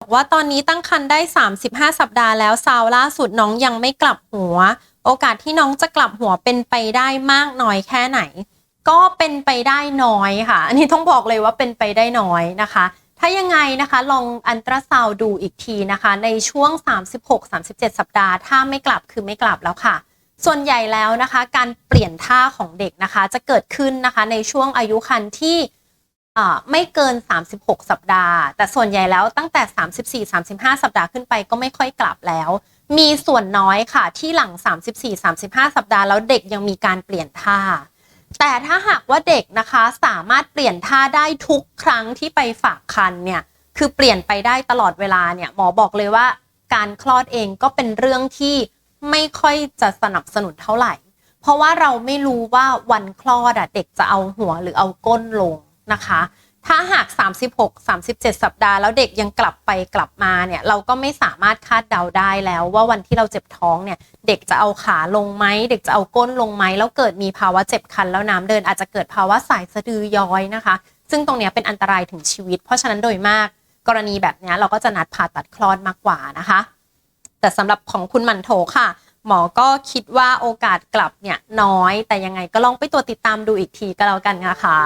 บอกว่าตอนนี้ตั้งครรภ์ได้ 35 สัปดาห์แล้วซาวล่าสุดน้องยังไม่กลับหัว โอกาสที่น้องจะกลับหัวเป็นไปได้มากน้อยแค่ไหน ก็เป็นไปได้น้อยค่ะ อันนี้ต้องบอกเลยว่าเป็นไปได้น้อยนะคะ ถ้ายังไงนะคะลองอันตราซาวด์ดูอีกทีนะคะ ในช่วง 36-37 สัปดาห์ ถ้าไม่กลับคือไม่กลับแล้วค่ะ ส่วนใหญ่แล้วนะคะ การเปลี่ยนท่าของเด็กนะคะ จะเกิดขึ้นนะคะในช่วงอายุครรภ์ที่ไม่เกิน 36 สัปดาห์ แต่ส่วนใหญ่แล้วตั้งแต่ 34-35 สัปดาห์ขึ้นไปก็ไม่ค่อยกลับแล้ว มีส่วนน้อยค่ะที่หลัง 34-35 สัปดาห์แล้วเด็กยังมีการเปลี่ยนท่า แต่ถ้าหากว่าเด็กนะคะสามารถเปลี่ยนท่าได้ทุกครั้งที่ไปฝากคันเนี่ยคือเปลี่ยนไปได้ตลอดเวลาเนี่ยหมอบอกเลยว่าการคลอดเองก็เป็นเรื่องที่ ไม่ค่อยจะสนับสนุนเท่าไหร่ เพราะว่าเราไม่รู้ว่าวันคลอดอะเด็กจะเอาหัวหรือเอาก้นลงนะคะ ถ้าหาก 36 37 สัปดาห์ แล้วเด็กยังกลับไปกลับมาเนี่ยเราก็ไม่สามารถคาดเดาได้แล้ว ว่าวันที่เราเจ็บท้องเนี่ยเด็กจะเอาขาลงไหมเด็กจะเอาก้นลงไหมแล้วเกิดมีภาวะเจ็บคันแล้วน้ำเดินอาจจะเกิดภาวะสายสะดือย้อยนะคะ ซึ่งตรงนี้เป็นอันตรายถึงชีวิต เพราะฉะนั้นโดยมากกรณีแบบนี้เราก็จะนัดผ่าตัดคลอดมากกว่านะคะ แต่สำหรับของคุณหมันโถค่ะ หมอก็คิดว่าโอกาสกลับเนี่ยน้อย แต่ยังไงก็ลองไปตัวจติดตามดูอีกทีก็แล้วกันนะคะ